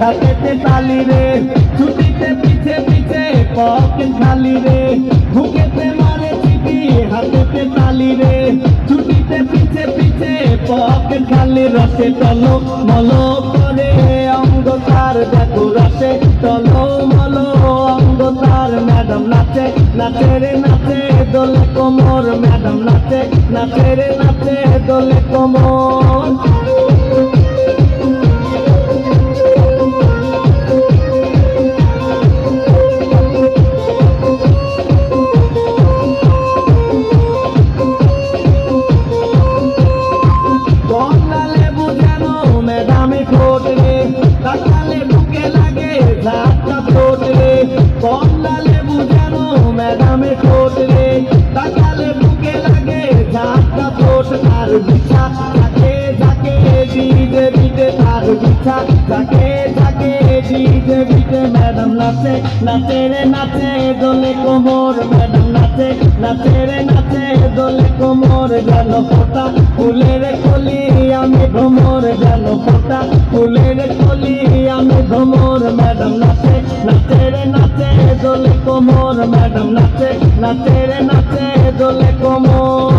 হাতেতে তালি রে, ছুটিতে পিছে পিছে পকেট খালি রে বুকেতে মারে চিঠি, হাতেতে তালি রে, ছুটিতে পিছে পিছে পকেট খালি রসে চলো মলো করে, অঙ্গ তার দেখো রসে চলো মলো, অঙ্গ তার ম্যাডাম নাচে নাচে রে নাচে, দোলে কোমর ম্যাডাম নাচে নাচে রে নাচে, দোলে কোমর। আর থাকে থাকে ডিজে বিটে তার বিছা থাকে থাকে বিটে ম্যাডাম নাচে নাচে রে নাচে দোলে কোমর ম্যাডাম নাচে নাচে রে নাচে দোলে কোমর গেল ফোটা ফুলের কলি আমি ভ্রমর গেল ফোটা ফুলের কলি আমি ভ্রমর ম্যাডাম নাচে নাচে রে নাচে দোলে কোমর ম্যাডাম নাচে নাচে রে নাচে দোলে কোমর